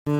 Hello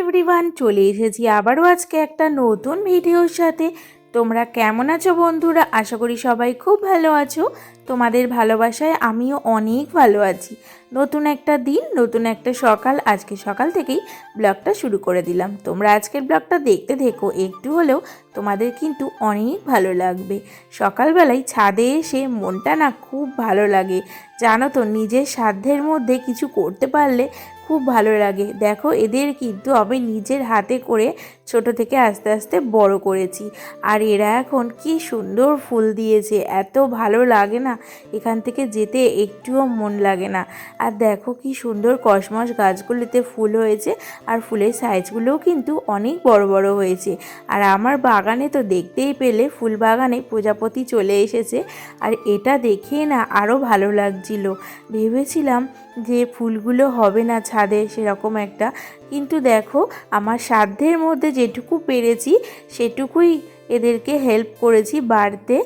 everyone, চলে এসেছি আবারও আজকে একটা নতুন ভিডিওর সাথে। তোমরা কেমন আছো বন্ধুরা? আশা করি সবাই খুব ভালো আছো। তোমাদের ভালোবাসায় আমিও অনেক ভালো আছি। নতুন একটা দিন, নতুন একটা সকাল, আজকে সকাল থেকেই ব্লগটা শুরু করে দিলাম। তোমরা আজকের ব্লগটা দেখতে দেখো একটু হলেও তোমাদের কিন্তু অনেক ভালো লাগবে। সকালবেলায় ছাদে এসে মনটা না খুব ভালো লাগে। জানো তো, নিজের সাধ্যের মধ্যে কিছু করতে পারলে খুব ভালো লাগে। দেখো, এদের কিন্তু আমি নিজের হাতে করে ছোট থেকে আস্তে আস্তে বড় করেছি। আর এরা এখন কি সুন্দর ফুল দিয়েছে, এত ভালো লাগে না। এখান থেকে যেতে একটুও মন লাগে না। আর দেখো কি সুন্দর কসমস গাছগুলিতে ফুল হয়েছে আর ফুলের সাইজগুলোও কিন্তু অনেক বড় বড় হয়েছে। আর আমার বাগানে তো দেখতেই পেলে ফুল বাগানে প্রজাপতি চলে এসেছে আর এটা দেখে না আরও ভালো লাগছিল। ভেবেছিলাম যে ফুলগুলো হবে না ছাদে সেরকম একটা। কিন্তু দেখো আমার সাধ্যের মধ্যে যেটুকু পেরেছি সেটুকুই এদেরকে হেল্প করেছি বাড়তে।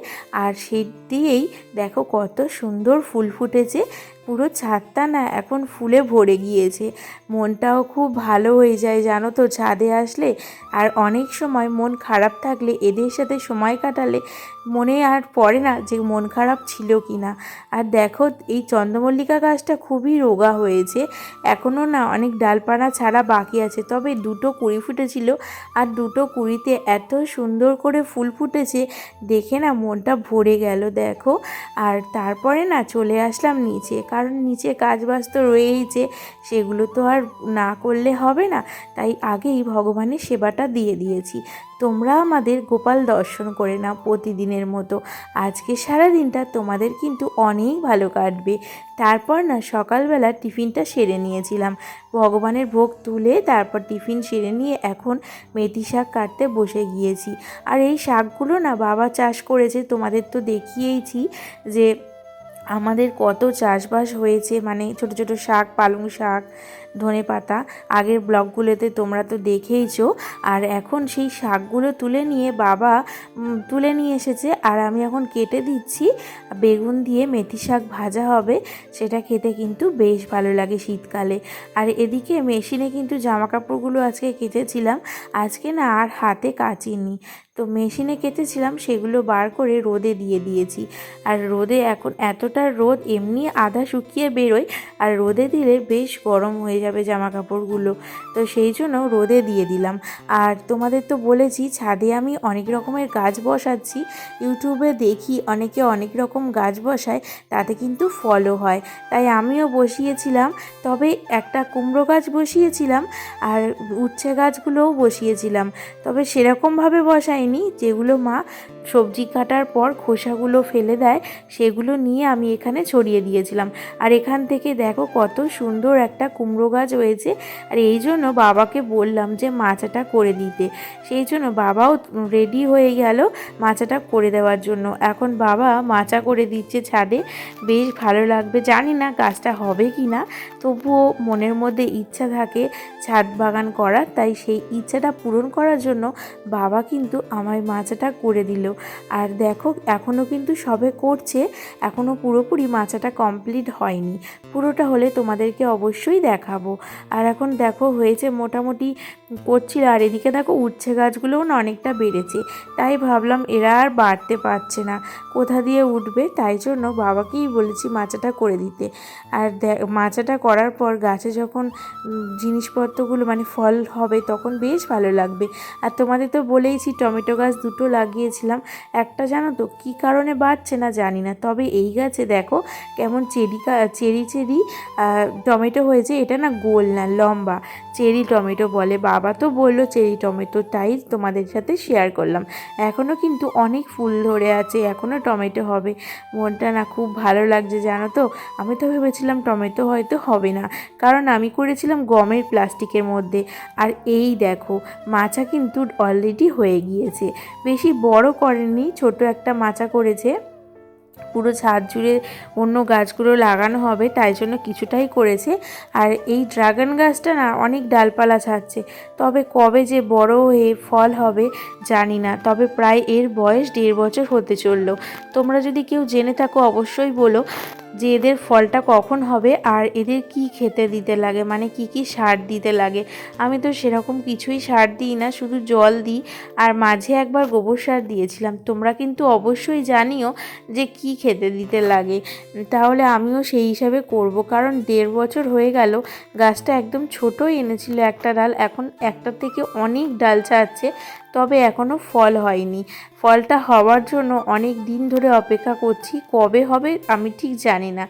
আর সেই দিয়েই দেখো কত সুন্দর ফুল ফুটেছে। পুরো ছাদটা না এখন ফুলে ভরে গিয়েছে। মনটাও খুব ভালো হয়ে যায়, জানো তো, ছাদে আসলে। আর অনেক সময় মন খারাপ থাকলে, এদের সাথে সময় কাটালে মনে আর পড়ে না যে মন খারাপ ছিল কি না। আর দেখো, এই চন্দ্রমল্লিকা গাছটা খুবই রোগা হয়েছে। এখনও না অনেক ডালপানা ছাড়া বাকি আছে। তবে দুটো কুড়ি ফুটেছিল আর দুটো কুড়িতে এত সুন্দর করে ফুল ফুটেছে, দেখে না মনটা ভরে গেল, দেখো। আর তারপরে না চলে আসলাম নিচে। কারণ নিচে কাজ বাজ তো রয়েইছে, সেগুলো তো আর না করলে হবে না। তাই আগেই ভগবানের সেবাটা দিয়ে দিয়েছি। তোমরা আমাদের গোপাল দর্শন করে নাও প্রতিদিনের মতো। আজকে সারা দিনটা তোমাদের কিন্তু অনেক ভালো কাটবে। তারপর না সকালবেলা টিফিনটা সেরে নিয়েছিলাম। ভগবানের ভোগ তুলে তারপর টিফিন সেরে নিয়ে এখন মেথি শাক কাটতে বসে গিয়েছি। আর এই শাকগুলো না বাবা চাষ করেছে, তোমাদের তো দেখিয়েইছি যে আমাদের কত চাষবাস হয়েছে মানে ছোট ছোট শাক পালং শাক ধনে পাতা আগের ব্লগগুলোতে তোমরা তো দেখেইছো। আর এখন সেই শাকগুলো তুলে নিয়ে বাবা তুলে নিয়ে এসেছে। আর আমি এখন কেটে দিচ্ছি। বেগুন দিয়ে মেথি শাক ভাজা হবে। সেটা খেতে কিন্তু বেশ ভালো লাগে শীতকালে। আর এদিকে মেশিনে কিন্তু জামা কাপড়গুলো আজকে কেটেছিলাম আজকে না আর হাতে কাচিনি। তো মেশিনে কেটেছিলাম সেগুলো বার করে রোদে দিয়ে দিয়েছি। আর রোদে এখন এতটা রোদ, এমনি আধা শুকিয়ে বেরোয়। আর রোদে দিলে বেশ গরম হয়ে যাবে জামা কাপড়গুলো তো সেই জন্য রোদে দিয়ে দিলাম। আর তোমাদের তো বলেছি, ছাদে আমি অনেক রকমের গাছ বসাচ্ছি। ইউটিউবে দেখি অনেকে অনেক রকম গাছ বসায়, তাতে কিন্তু ফলও হয়। তাই আমিও বসিয়েছিলাম, তবে একটা কুমড়ো গাছ বসিয়েছিলাম আর উচ্ছে গাছগুলোও বসিয়েছিলাম। তবে সেরকমভাবে বসাইনি, যেগুলো মা সবজি কাটার পর খোসাগুলো ফেলে দেয়, সেগুলো নিয়ে আমি এখানে ছড়িয়ে দিয়েছিলাম। আর এখান থেকে দেখো কত সুন্দর একটা কুমড়ো গাছ হয়েছে আর এই জন্য বাবাকে বললাম যে মাচাটা করে দিতে। সেই জন্য বাবাও রেডি হয়ে গেল মাচাটা করে দেওয়ার জন্য। এখন বাবা মাচা করে দিচ্ছে ছাদে। বেশ ভালো লাগবে। জানি না গাছটা হবে কি না, তবুও মনের মধ্যে ইচ্ছা থাকে ছাদ বাগান করার। তাই সেই ইচ্ছাটা পূরণ করার জন্য বাবা কিন্তু আমায় মাচাটা করে দিল। আর দেখো এখনও কিন্তু সবে করছে। এখনও পুরোপুরি মাচাটা কমপ্লিট হয়নি। পুরোটা হলে তোমাদেরকে অবশ্যই দেখাবো। আর এখন দেখো হয়েছে মোটামুটি করছিল আর এদিকে দেখো উচ্ছে গাছগুলোও না অনেকটা বেড়েছে। তাই ভাবলাম এরা আর বাড়তে পারছে না। কোথা দিয়ে উঠবে? তাই জন্য বাবাকেই বলেছি মাচাটা করে দিতে। আর মাচাটা করার পর গাছে যখন জিনিসপত্রগুলো মানে ফল হবে তখন বেশ ভালো লাগবে। আর তোমাদের তো বলেইছি টমেটো গাছ দুটো লাগিয়েছিলাম। একটা জানো তো কী কারণে বাড়ছে না জানি না। তবে এই গাছে দেখো কেমন চেরি চেরি চেরি টমেটো হয়েছে। এটা না গোল না, লম্বা। চেরি টমেটো বলে, বাবা তো বলল চেরি টমেটো তাই তোমাদের সাথে শেয়ার করলাম। এখনও কিন্তু অনেক ফুল ধরে আছে এখনও টমেটো হবে। মনটা না খুব ভালো লাগছে, জানো তো? আমি তো ভেবেছিলাম টমেটো হয়তো হবে না, কারণ আমি করেছিলাম গমের প্লাস্টিকের মধ্যে। আর এই দেখো, মাচা কিন্তু অলরেডি হয়ে গিয়েছে। বেশি বড় করেনি ছোট একটা মাচা করেছে। পুরো ছাদ জুড়ে অন্য গাছগুলো লাগানো হবে, তাই জন্য কিছুটাই করেছে। আর এই ড্রাগন গাছটা না অনেক ডালপালা ছাড়ছে। তবে কবে যে বড় হয়ে ফল হবে জানি না, তবে প্রায় এর বয়স দেড় বছর হতে চলল। তোমরা যদি কেউ জেনে থাকো অবশ্যই বলো। যে এদের ফলটা কখন হবে আর এদের কি খেতে দিতে লাগে মানে কি কি সার দিতে লাগে। আমি তো সেরকম কিছুই সার দিই না, শুধু জল দিই। আর মাঝে একবার গোবর সার দিয়েছিলাম। তোমরা কিন্তু অবশ্যই জানিও যে কি খেতে দিতে লাগে। তাহলে আমিও সেই হিসাবে করব, কারণ দেড় বছর হয়ে গেল, গাছটা একদম ছোটোই এনেছিল একটা ডাল। এখন একটা থেকে অনেক ডাল ছাড়ছে। তবে এখনও ফল হয়নি। ফলটা হওয়ার জন্য অনেক দিন ধরে অপেক্ষা করছি, কবে হবে আমি ঠিক জানি না।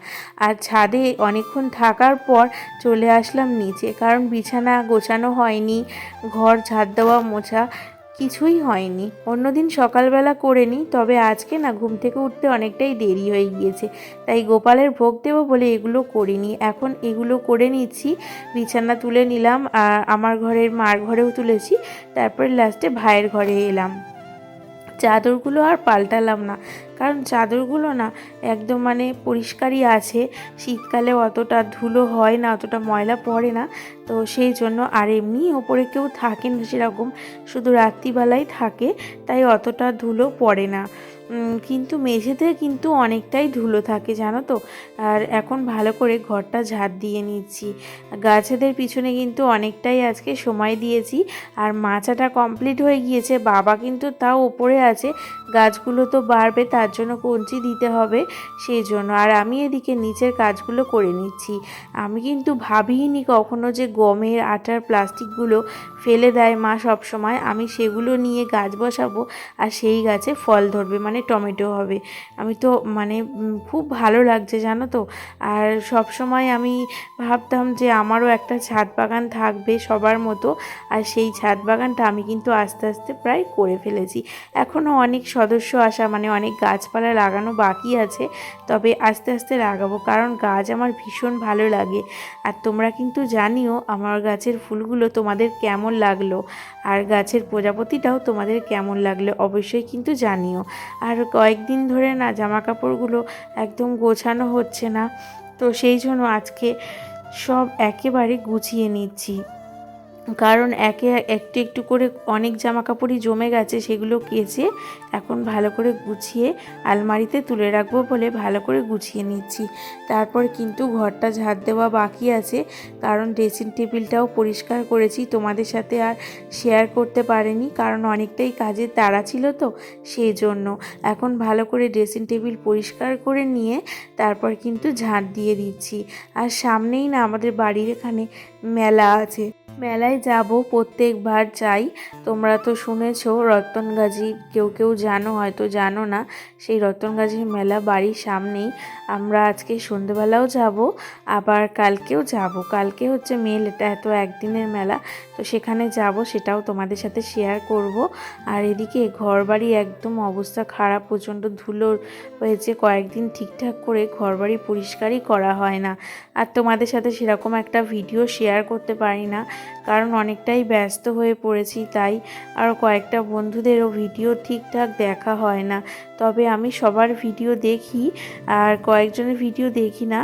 আর ছাদে অনেকক্ষণ থাকার পর চলে আসলাম নিচে, কারণ বিছানা গোছানো হয়নি, ঘর ঝাড় দেওয়া মোছা কিছুই হয়নি। অন্যদিন সকালবেলা করে নিই তবে আজকে না ঘুম থেকে উঠতে অনেকটাই দেরি হয়ে গিয়েছে। তাই গোপালের ভোগ দেবো বলে এগুলো করিনি। এখন এগুলো করে নিচ্ছি। বিছানা তুলে নিলাম, আর আমার ঘরের মার ঘরেও তুলেছি। তারপর লাস্টে ভাইয়ের ঘরে এলাম। চাদরগুলো আর পাল্টালাম না। কারণ চাদরগুলো না একদম মানে পরিষ্কারই আছে, শীতকালে অতটা ধুলো হয় না, অতটা ময়লা পড়ে না। তো সেই জন্য আর এমনি ওপরে কেউ থাকে না সেরকম, শুধু রাত্রিবেলাই থাকে, তাই অতটা ধুলো পড়ে না। কিন্তু মেঝেতে কিন্তু অনেকটাই ধুলো থাকে, জানো তো? আর এখন ভালো করে ঘরটা ঝাড় দিয়ে নিচ্ছি। গাছেদের পিছনে কিন্তু অনেকটাই আজকে সময় দিয়েছি। আর মাচাটা কমপ্লিট হয়ে গিয়েছে। বাবা কিন্তু তাও ওপরে আছে। গাছগুলো তো বাড়বে, তার জন্য কঞ্চি দিতে হবে সেই জন্য আর আমি এদিকে নিচের কাজগুলো করে নিচ্ছি। আমি কিন্তু ভাবিনি কখনো যে গমের আটার প্লাস্টিকগুলো ফেলে দেয় মা সব সময় আমি সেগুলো নিয়ে গাছ বসাবো আর সেই গাছে ফল ধরবে মানে টমেটো হবে। আমি তো মানে খুব ভালো লাগছে, জানো তো। আর সব সময় আমি ভাবতাম যে আমারও একটা ছাদ বাগান থাকবে সবার মতো। আর সেই ছাদ বাগানটা আমি কিন্তু আস্তে আস্তে প্রায় করে ফেলেছি। এখনও অনেক সদস্য আসা মানে অনেক গাছপালা লাগানো বাকি আছে, তবে আস্তে আস্তে লাগাবো, কারণ গাছ আমার ভীষণ ভালো লাগে। আর তোমরা কিন্তু জানিও আমার গাছের ফুলগুলো তোমাদের কেমন লাগল, আর গাছের প্রজাপতিটাও তোমাদের কেমন লাগল অবশ্যই কিন্তু জানিও। আর কয়েকদিন ধরে না জামা কাপড়গুলো একদম গোছানো হচ্ছে না, তো সেই জন্য আজকে সব একেবারে গুছিয়ে নিচ্ছি। কারণ একে একটু একটু করে অনেক জামা কাপড়ই জমে গেছে, সেগুলো কেচে এখন ভালো করে গুছিয়ে আলমারিতে তুলে রাখব বলে ভালো করে গুছিয়ে নিচ্ছি। তারপর কিন্তু ঘরটা ঝাড় দেওয়া বাকি আছে, কারণ ড্রেসিং টেবিলটাও পরিষ্কার করেছি, তোমাদের সাথে আর শেয়ার করতে পারিনি, কারণ অনেকটাই কাজের তাড়া ছিল তো সেই জন্য এখন ভালো করে ড্রেসিং টেবিল পরিষ্কার করে নিয়ে তারপর কিন্তু ঝাঁট দিয়ে দিচ্ছি। আর সামনেই না আমাদের বাড়ির এখানে মেলা আছে। মেলায় যাব, প্রত্যেকবার যাই। তোমরা তো শুনেছো, রতনগাজি কেউ কেউ জানো, হয়তো জানো না, সেই রতনগাজির মেলা বাড়ির সামনেই। আমরা আজকে সন্ধেবেলাও যাব, আবার কালকেও যাব। কালকে হচ্ছে মেল, এটা এত একদিনের মেলা, তো সেখানে যাব, সেটাও তোমাদের সাথে শেয়ার করব। আর এদিকে ঘর বাড়ি একদম অবস্থা খারাপ, প্রচণ্ড ধুলো হয়েছে, কয়েকদিন ঠিকঠাক করে ঘর বাড়ি পরিষ্কারই করা হয় না। আর তোমাদের সাথে সেরকম একটা ভিডিও শেয়ার করতে পারি না। কারণ অনেকটাই ব্যস্ত হয়ে পড়েছি, তাই আর কয়েকটা বন্ধুদেরও ভিডিও ঠিকঠাক দেখা হয় না। তবে আমি সবার ভিডিও দেখি আর কয়েকজনের ভিডিও দেখি না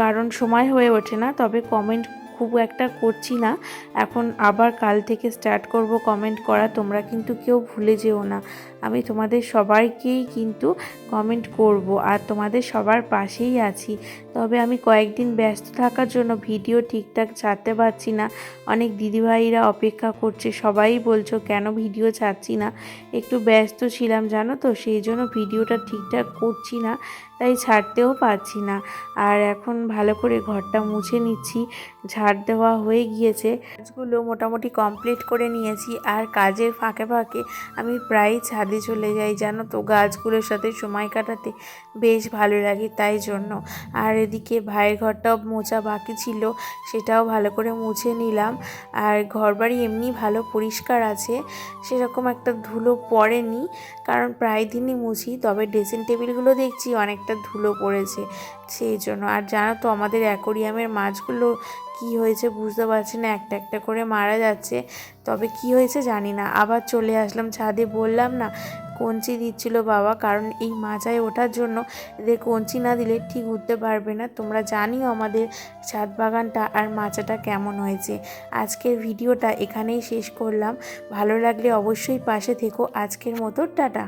কারণ সময় হয়ে ওঠে না। তবে কমেন্ট খুব একটা করছি না। এখন আবার কাল থেকে স্টার্ট করব কমেন্ট করা। তোমরা কিন্তু কেউ ভুলে যেও না। আমি তোমাদের সবাইকেই কিন্তু কমেন্ট করব আর তোমাদের সবার পাশেই আছি। তবে আমি কয়েকদিন ব্যস্ত থাকার জন্য ভিডিও ঠিকঠাক ছাড়তে পারছি না। অনেক দিদিভাইরা অপেক্ষা করছে। সবাই বলছো, কেন ভিডিও ছাড়ছি না? একটু ব্যস্ত ছিলাম, জানো তো? সেই জন্য ভিডিওটা ঠিকঠাক করছি না। তাই ছাড়তেও পারছি না। আর এখন ভালো করে ঘরটা মুছে নিচ্ছি। ঝাড় দেওয়া হয়ে গিয়েছে। কাজগুলো মোটামুটি কমপ্লিট করে নিয়েছি। আর কাজের ফাঁকে ফাঁকে আমি প্রায় ছাদে চলে যাই, জানো তো? গাছগুলোর সাথে সময় কাটাতে বেশ ভালো লাগে তাই জন্য। আর এদিকে ভাইয়ের ঘরটাও মোছা বাকি ছিল, সেটাও ভালো করে মুছে নিলাম। আর ঘরবাড়ি এমনি ভালো পরিষ্কার আছে, সেরকম একটা ধুলো পড়েনি। কারণ প্রায় দিনই মুছি, তবে ড্রেসিং টেবিলগুলো দেখছি অনেকটা ধুলো পড়েছে। সেই জন্য। আর জানো তো, আমাদের অ্যাকোরিয়ামের মাছগুলো কি হয়েছে বুঝতে পারছি না। একটা একটা করে মারা যাচ্ছে। তবে কি হয়েছে জানি না। আবার চলে আসলাম ছাদে। বললাম না, কঞ্চি দিচ্ছিল বাবা। কারণ এই মাচায় ওঠার জন্য এদের কঞ্চি না দিলে ঠিক উঠতে পারবে না। তোমরা জানিও আমাদের ছাদ বাগানটা আর মাচাটা কেমন হয়েছে। আজকের ভিডিওটা এখানেই শেষ করলাম। ভালো লাগলে অবশ্যই পাশে থেকো। আজকের মতো, টাটা।